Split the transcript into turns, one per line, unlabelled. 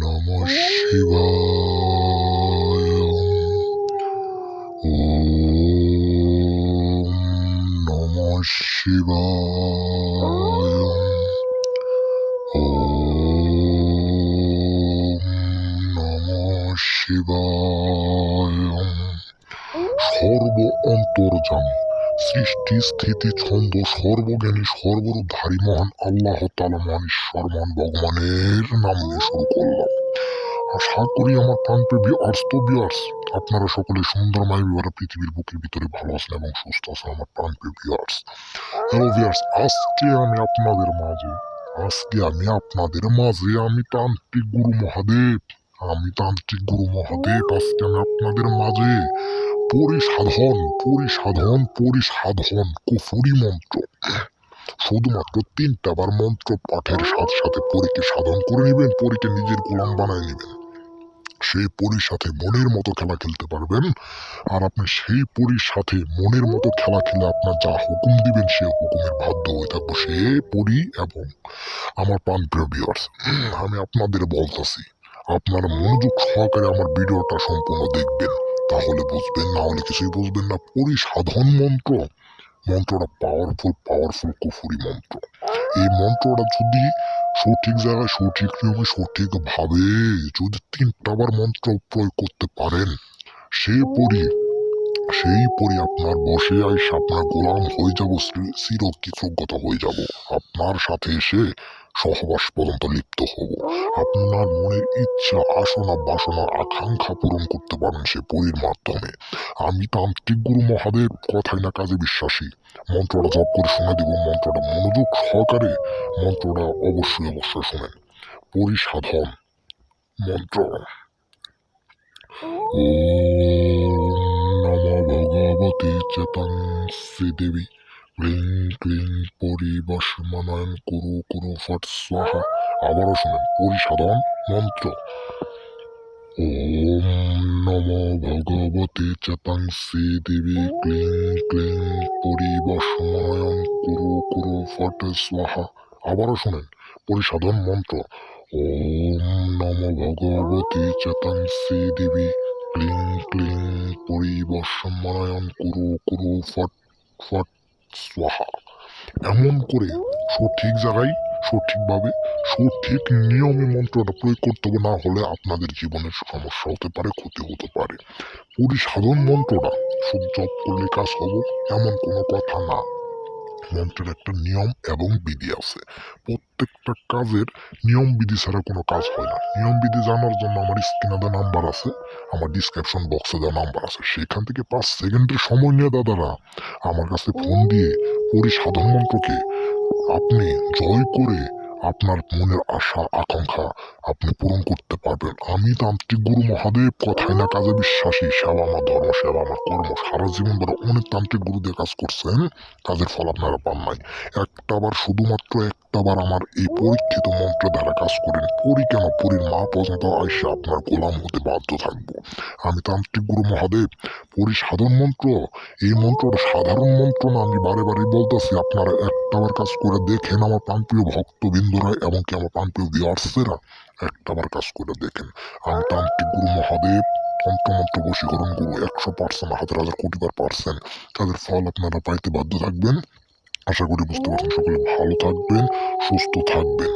নমঃ শিবায় নমঃ শিবায় নমঃ শিবায় সর্ব অন্তর্জামী সৃষ্টি, স্থিতি, ছন্দ, সর্বজ্ঞানী সর্বরূপধারী মহান আল্লাহ তালা মহান ঈশ্বর, মহান ভগবানের নাম নিয়ে শুরু করলাম। আশা করি আমার প্রাণপ্রিয় ভিউয়ার্স তো ভিউয়ার্স, আপনারা সকলে সুন্দরময় বিবাহ পৃথিবীর বুকের ভিতরে ভালো আছেন এবং সুস্থ আছেন আমার প্রাণপ্রিয় ভিউয়ার্স। হ্যালো ভিউয়ার্স, আজকে আমি আপনাদের মাঝে, আজকে আমি আপনাদের মাঝে আমি তান্ত্রিক গুরু মহাদেব, আমি তান্ত্রিক গুরু মহাদেব, আজকে আমি আপনাদের মাঝে পরিসাধন পরিসাধন পরিসাধন, কুফুরি মন্ত্র। শুধুমাত্র তিনটা বার মন্ত্র পাঠের সাথে সাথে পরীকে সাধন করে নেবেন, পরীকে নিজের গোলাম বানায় নেবেন। সেই পরীর সাথে মনের মতো খেলা খেলতে পারবেন, আর আপনি সেই পরীর সাথে মনের মতো খেলা খেলে আপনার যা হুকুম দিবেন সে হুকুমের বাধ্য হয়ে থাকব সে পরী এবং আমার প্রাণ প্রিয় আমি আপনাদের বলতেছি, আপনারা মনোযোগ সহকারে আমার ভিডিওটা সম্পূর্ণ দেখবেন। তাহলে বুঝবেন না হলে কিছুই বুঝবেন না। পরিসাধন মন্ত্র। মন্ত্রটা পাওয়ারফুল পাওয়ারফুল কুফুরি মন্ত্র। এই মন্ত্রটা যদি সঠিক জায়গায়, সঠিক নিয়মে, সঠিকভাবে যদি তিনটাবার মন্ত্র প্রয়োগ করতে পারেন সে পরি, সেই পরি আপনার বসে আইসে, আপনার গোলাম হয়ে যাব চির- চির কৃতজ্ঞতা হয়ে যাব। আপনার সাথে এসে সহবাস পর্যন্ত লিপ্ত হব। আপনার মনের ইচ্ছা আসনা বাসনা, আকাঙ্ক্ষা পূরণ করতে পারেন সে পরীর মাধ্যমে। আমি তান্ত্রিক গুরু মহাদেব কথাই না কাজে বিশ্বাসী। মন্ত্রটা জপ করে শুনে দিব, মন্ত্রটা মনোযোগ সহকারে মন্ত্রটা অবশ্যই অবশ্যই শোনেন। পরিসাধন মন্ত্র। ওম নমো ভগবতে চেতন শ্রীদেবী ক্লিং ক্লিং পরিবশমানয়ন কুরু কুরু, ফট, স্বাহা। আবারও শোনেন, পরিসাধন মন্ত্র। ওম নমো ভগবতে চেতন শ্রীদেবী ক্লিং ক্লিং পরিবশমানয়ন কুরু কুরু, ফট, স্বাহা। আবারও শোনেন, পরিসাধন মন্ত্র। ওম নমো ভগবতে চেতন শ্রীদেবী ক্লিং ক্লিং পরিবশমানয়ন কুরু কুরু, ফট ফট স্বাহা এমন করে সঠিক জায়গায়, সঠিকভাবে, সঠিক নিয়মে মন্ত্রটা প্রয়োগ করতে হবে, না হলে আপনাদের জীবনের সমস্যা হতে পারে, ক্ষতি হতে পারে। পরিসাধন মন্ত্রটা, সব জপ করলে কাজ হবে, এমন কোনো কথা না। মন্ত্রের একটা নিয়ম এবং বিধি আছে। প্রত্যেকটা কাজের নিয়ম বিধি ছাড়া কোনো কাজ হয় না। নিয়ম বিধি জানার জন্য আমার স্ক্রিনে দেওয়া নাম্বার আছে, আমার ডিসক্রিপশন বক্সে দেওয়া নাম্বার আছে। সেখান থেকে পাঁচ সেকেন্ডের সময় নিয়ে দাদারা আমার কাছে ফোন দিয়ে পরিসাধন মন্ত্রকে আপনি জয় করে আপনার মনের আশা, আকাঙ্ক্ষা আপনি পূরণ করতে পারবেন। আমি তান্ত্রিক গুরু মহাদেব, কথায় না কাজে বিশ্বাসী। সেবা আমার ধর্ম, সেবা আমার কর্ম। সারা জীবন ধরে অনেক তান্ত্রিক গুরু দিয়ে কাজ করছেন। কাজের ফল আপনারা পান নাই। একটাবার শুধুমাত্র একটাবার আমার এই পরীক্ষিত মন্ত্র দ্বারা কাজ করেন। পরি কেন? পরীর মা পর্যন্ত আইসে আপনার গোলাম হতে বাধ্য থাকব। আমি তান্ত্রিক গুরু মহাদেব, পরি সাধন মন্ত্র। এই মন্ত্রটা সাধারণ মন্ত্র না, আমি বারে বারে বলতেছি। আপনারা একটাবার কাজ করে দেখেন আমার প্রাণপ্রিয় ভক্তবৃন্দরা এবং কি আমার প্রাণপ্রিয় ভিওয়ার্সেরা আমার কাজ করে দেখেন। আমি তান্ত্রিক গুরু মহাদেব তন্ত্রমন্ত্র বশীকরণ গুরু একশো পার্সেন্ট হাজার হাজার কোটি বার পার্সেন্ট তাদের ফল আপনারা পাইতে বাধ্য থাকবেন। আশা করি বুঝতে পারছেন, সকলে ভালো থাকবেন, সুস্থ থাকবেন।